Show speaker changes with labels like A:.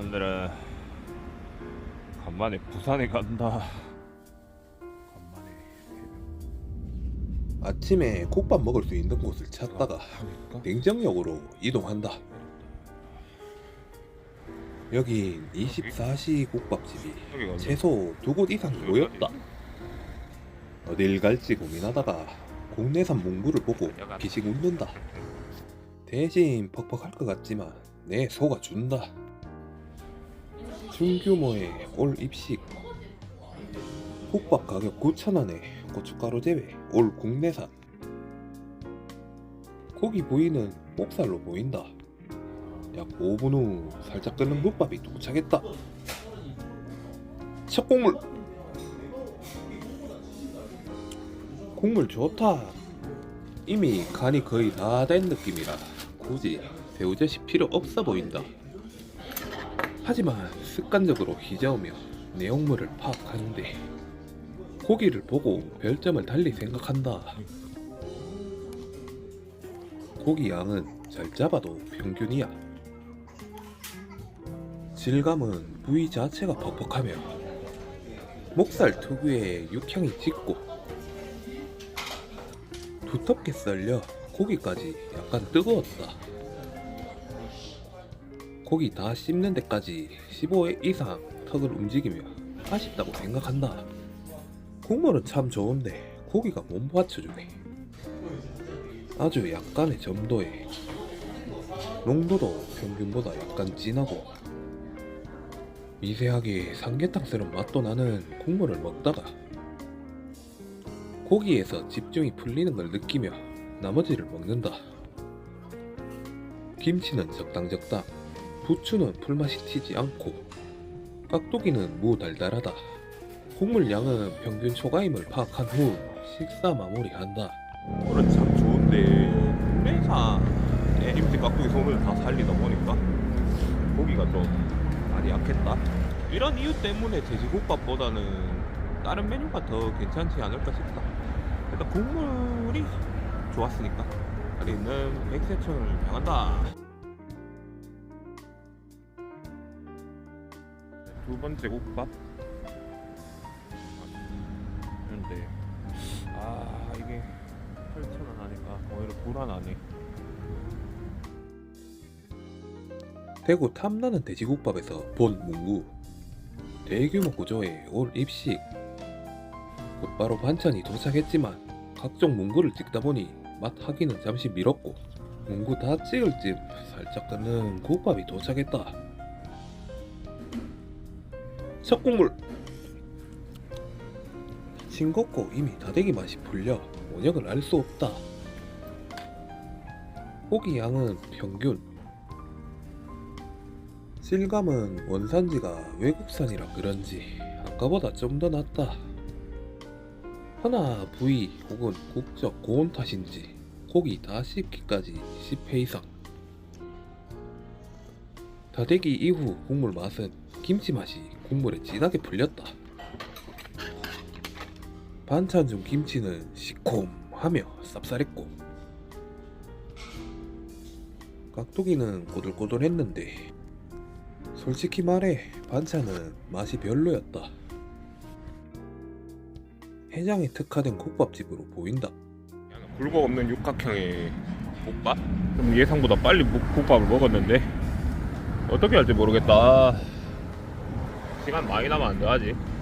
A: 오늘은 간만에 부산에 간다. 간만에
B: 아침에 국밥 먹을 수 있는 곳을 찾다가
A: 하니까
B: 냉정역으로 이동한다. 여긴 24시 국밥집이 최소 두 곳 이상 모였다. 어딜 갈지 고민하다가 국내산 몽구를 보고 기식 웃는다. 대신 퍽퍽할 것 같지만 내 소가 준다. 중규모의 올 입식 국밥 가격 9,000원에 고춧가루 제외 올 국내산 고기 부위는 목살로 보인다. 약 5분 후 살짝 끓는 국밥이 도착했다. 첫 국물 국물 좋다. 이미 간이 거의 다 된 느낌이라 굳이 새우젓이 필요 없어 보인다. 하지만 습관적으로 희저으며 내용물을 파악하는데 고기를 보고 별점을 달리 생각한다. 고기 양은 잘 잡아도 평균이야. 질감은 부위 자체가 퍽퍽하며 목살 특유의 육향이 짙고 두텁게 썰려 고기까지 약간 뜨거웠다. 고기 다 씹는 데까지 15회 이상 턱을 움직이며 아쉽다고 생각한다. 국물은 참 좋은데 고기가 못 받쳐주네. 아주 약간의 점도에 농도도 평균보다 약간 진하고 미세하게 삼계탕스러운 맛도 나는 국물을 먹다가 고기에서 집중이 풀리는 걸 느끼며 나머지를 먹는다. 김치는 적당적당, 부추는 풀맛이 튀지 않고, 깍두기는 무달달하다. 국물 양은 평균 초과임을 파악한 후 식사 마무리한다.
A: 오늘 참 좋은데 국내산의 김치 깍두기 소문을 다 살리다 보니까 고기가 좀 많이 약했다. 이런 이유 때문에 돼지국밥보다는 다른 메뉴가 더 괜찮지 않을까 싶다. 일단 국물이 좋았으니까 우리는 백세천을 향한다. 두 번째 국밥. 근데 아 이게 8,000원 하니까 오히려 불안하네.
B: 대구 탐나는 돼지국밥에서 본 문구 대규모 구조의 올 입식 곧바로 반찬이 도착했지만 각종 문구를 찍다 보니 맛 하기는 잠시 미뤘고 문구 다 찍을 쯤 살짝 끓는 국밥이 도착했다 첫 국물 싱겁고 이미 다대기 맛이 풀려 원역을 알수 없다 고기 양은 평균 실감은 원산지가 외국산이라 그런지 아까보다 좀 더 낫다. 하나 부위 혹은 국적 고온 탓인지 고기 다 씹기까지 10회 이상. 다대기 이후 국물 맛은 김치 맛이 국물에 진하게 풀렸다. 반찬 중 김치는 시콤하며 쌉쌀했고 깍두기는 꼬들꼬들했는데 솔직히 말해 반찬은 맛이 별로였다. 해장에 특화된 국밥집으로 보인다.
A: 굴곡 없는 육각형의 국밥? 좀 예상보다 빨리 묵- 국밥을 먹었는데 어떻게 할지 모르겠다. 시간 많이 남았는데 아직.